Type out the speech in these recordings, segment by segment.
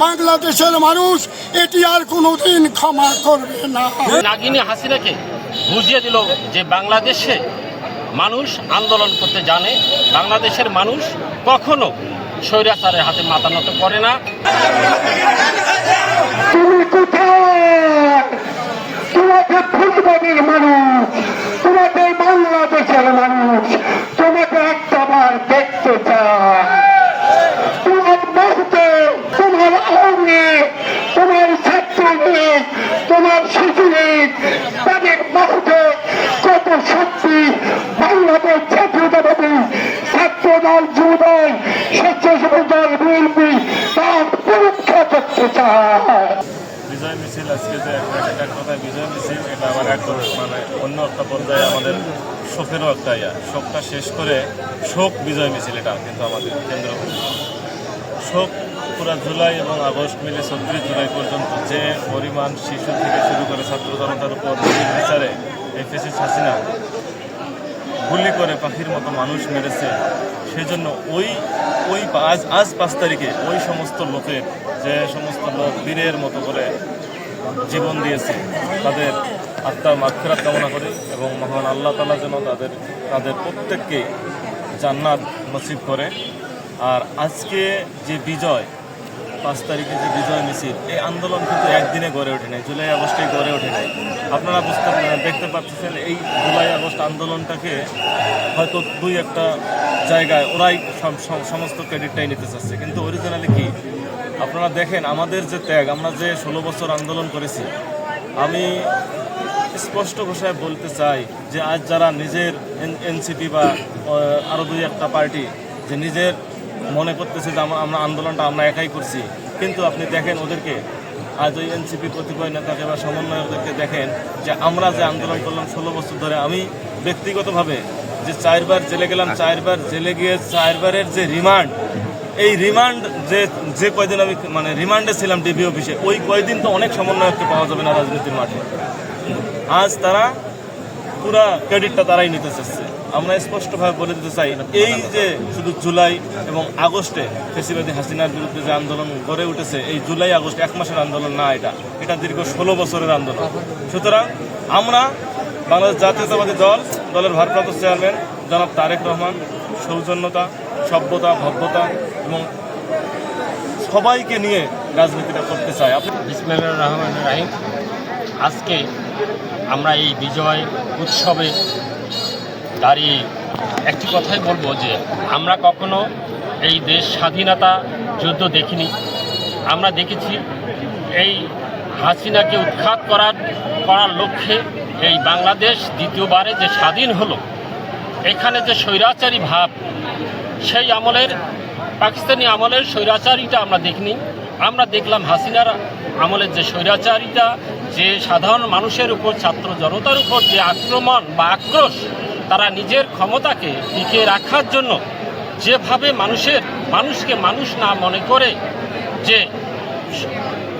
বাংলাদেশের মানুষ এটি আর কোনোদিন ক্ষমা করবে না। নাগিনী হাসিনাকে বুঝিয়ে দিল যে বাংলাদেশে মানুষ আন্দোলন করতে জানে বাংলাদেশের মানুষ কখনো স্বৈরাচারের হাতে মাথা নত করে না। তুমি কোথায়? তোমাকে ফুলবাড়ির মানুষ তোমাকে তাদের কত শক্তি বাংলাদেশ যুবদল দল, বিএনপি, তার পরীক্ষা করতে চায়। বিজয় মিছিল, আজকে যে একটা এক কথায় বিজয় মিছিল, এটা আবার এক মানে অন্য একটা পর্যায়ে আমাদের শোকেরও একটা ইয়া। শোকটা শেষ করে শোক বিজয় মিছিল, এটা কিন্তু আমাদের কেন্দ্র। শোক পুরা জুলাই এবং আগস্ট মিলে ছত্রিশ জুলাই পর্যন্ত যে পরিমাণ শিশু থেকে শুরু করে ছাত্র জনতার উপর বিচারে এই ফেসিস হাসিনা গুলি করে পাখির মতো মানুষ মেরেছে, সেজন্য ওই ওই আজ আজ পাঁচ তারিখে ওই সমস্ত লোকের, যে সমস্ত লোক বীরের মতো করে জীবন দিয়েছে, তাদের আত্মার মাক্ষরাত কামনা করি এবং মহান আল্লাহ তালা যেন তাদের তাদের প্রত্যেককে জান্নাত নসিব করে। আর আজকে যে বিজয় পাঁচ তারিখে যে বিজয় মিছিল, এই আন্দোলন কিন্তু একদিনে গড়ে ওঠে নাই, জুলাই আগস্টে গড়ে ওঠে নাই। আপনারা বুঝতে দেখতে পাচ্ছেন, এই জুলাই আগস্ট আন্দোলনটাকে হয়তো দুই একটা জায়গায় ওরাই সমস্ত ক্রেডিটটাই নিতে চাচ্ছে। কিন্তু অরিজিনালি কি? আপনারা দেখেন, আমাদের যে ত্যাগ, আমরা যে ষোলো বছর আন্দোলন করেছি, আমি স্পষ্ট ভাষায় বলতে চাই যে আজ যারা নিজের এনসিপি বা আরও দুই একটা পার্টি, যে নিজের মনে করতেছে যে আমরা আন্দোলনটা আমরা একাই করছি। কিন্তু আপনি দেখেন ওদেরকে, আজ ওই এনসিপি কতিপয় নেতাকে বা সমন্বয়কদেরকে দেখেন যে আমরা যে আন্দোলন করলাম ষোলো বছর ধরে, আমি ব্যক্তিগতভাবে যে চারবার জেলে গেলাম, চারবার জেলে গিয়ে চারবারের যে রিমান্ড, এই রিমান্ড যে যে কয়দিন আমি মানে রিমান্ডে ছিলাম ডিবি অফিসে, ওই কয়দিন তো অনেক সমন্বয়ককে পাওয়া যাবে না রাজনীতির মাঠে। আজ তারা পুরা ক্রেডিটটা তারাই নিতে চাচ্ছে। আমরা স্পষ্টভাবে বলে দিতে চাই, এই যে শুধু জুলাই এবং আগস্টে ফেসিবাদী হাসিনার বিরুদ্ধে যে আন্দোলন গড়ে উঠেছে, এই জুলাই, আগস্ট এক মাসের আন্দোলন না এটা। এটা দীর্ঘ ষোলো বছরের আন্দোলন। সুতরাং আমরা বাংলাদেশ জাতীয়তাবাদী দল, দলের ভারপ্রাপ্ত চেয়ারম্যান জনাব তারেক রহমান, সৌজন্যতা, সভ্যতা, ভব্যতা এবং সবাইকে নিয়ে রাজনীতিটা করতে চাই। বিসমিল্লাহ রহমান রাহিম। আজকে আমরা এই বিজয় উৎসবে দাঁড়িয়ে একটি কথাই বলব যে আমরা কখনো এই দেশ স্বাধীনতা যুদ্ধ দেখিনি। আমরা দেখেছি এই হাসিনাকে উৎখাত করার করার লক্ষ্যে এই বাংলাদেশ দ্বিতীয়বারে যে স্বাধীন হলো, এখানে যে স্বৈরাচারী ভাব, সেই আমলের, পাকিস্তানি আমলের স্বৈরাচারিতা আমরা দেখিনি। আমরা দেখলাম হাসিনার আমলের যে স্বৈরাচারিতা যে সাধারণ মানুষের উপর, ছাত্র জনতার উপর যে আক্রমণ বা আক্রোশ তারা নিজের ক্ষমতাকে টিকিয়ে রাখার জন্য যেভাবে মানুষের, মানুষকে মানুষ না মনে করে, যে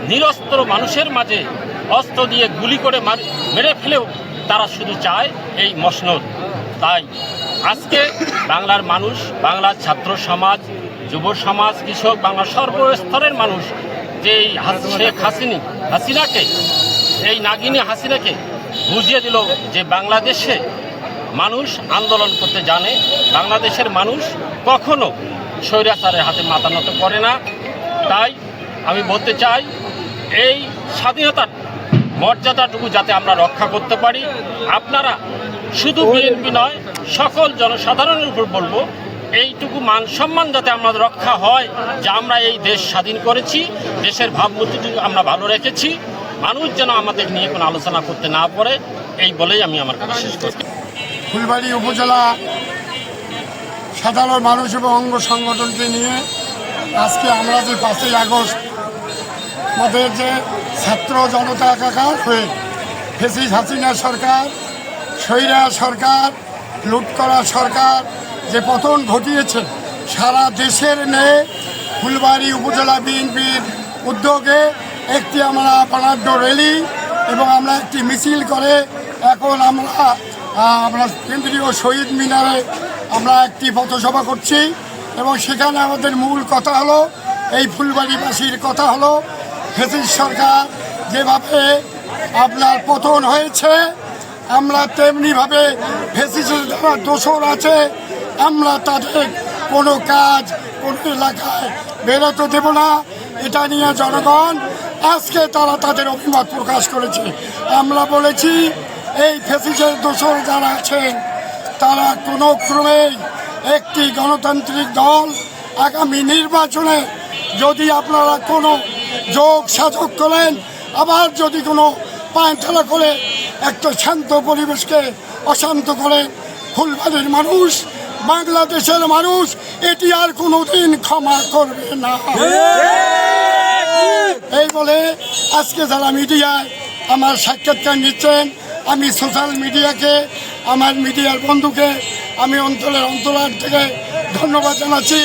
নিরস্ত্র মানুষের মাঝে অস্ত্র দিয়ে গুলি করে মার- ফেলেও তারা শুধু চায় এই মসনদ। তাই আজকে বাংলার মানুষ, বাংলার ছাত্র সমাজ, যুব সমাজ, কৃষক বাংলার সর্বস্তরের মানুষ যে এই শেখ হাসিনি, হাসিনাকে, এই নাগিনী হাসিনাকে বুঝিয়ে দিল যে বাংলাদেশে মানুষ আন্দোলন করতে জানে, বাংলাদেশের মানুষ কখনো স্বৈরাচারের হাতে মাথা নত করে না। তাই আমি বলতে চাই, এই স্বাধীনতার মর্যাদাটুকু যাতে আমরা রক্ষা করতে পারি, আপনারা শুধু বিএনপি নয়, সকল জনসাধারণের উপর বলব, এইটুকু মান সম্মান যাতে আমাদের রক্ষা হয়, যে আমরা এই দেশ স্বাধীন করেছি, দেশের ভাবমূর্তিটুকু আমরা ভালো রেখেছি। মানুষ যেন আমাদের নিয়ে কোনো আলোচনা করতে না পারে, এই বলেই আমি আমার কথা শেষ করছি। ফুলবাড়ি উপজেলা সাধারণ মানুষ এবং অঙ্গ সংগঠনকে নিয়ে আজকে আমরা যে পাঁচই আগস্ট আমাদের যে ছাত্র জনতা একাকার হয়ে ফেসিস হাসিনা সরকার, সৈরা সরকার, লুট করা সরকার যে পতন ঘটিয়েছে, সারা দেশের নেয়ে ফুলবাড়ি উপজেলা বিএনপির উদ্যোগে একটি আমরা বর্ণাঢ্য র্যালি এবং আমরা একটি মিছিল করে এখন আমরা আমরা কেন্দ্রীয় শহীদ মিনারে আমরা একটি পথসভা করছি এবং সেখানে আমাদের মূল কথা হলো, এই ফুলবাড়িবাসীর কথা হলো ফেসিস সরকার যেভাবে আপনার পতন হয়েছে, আমরা তেমনিভাবে ফেসিসের যারা দোষর আছে, আমরা তাদের কোনো কাজ কোনো এলাকায় বেরোতে দেব না। এটা নিয়ে জনগণ আজকে তারা তাদের অভিমত প্রকাশ করেছে। আমরা বলেছি এই ফেসিসের দোষর যারা আছেন তারা কোনো ক্রমেই একটি গণতান্ত্রিক দল আগামী নির্বাচনে যদি আপনারা কোনো যোগ সাজক করেন আবার যদি কোনো পায়তালা করে একটা শান্ত পরিবেশকে অশান্ত করে ফুলবাড়ির মানুষ বাংলাদেশের মানুষ এটি আর কোনোদিন ক্ষমা করবে না। এই বলে আজকে যারা মিডিয়ায় আমার সাক্ষাৎকার নিচ্ছেন আমি সোশ্যাল মিডিয়াকে আমার মিডিয়ার বন্ধুকে আমি অঞ্চলের অন্তরাল থেকে ধন্যবাদ জানাচ্ছি।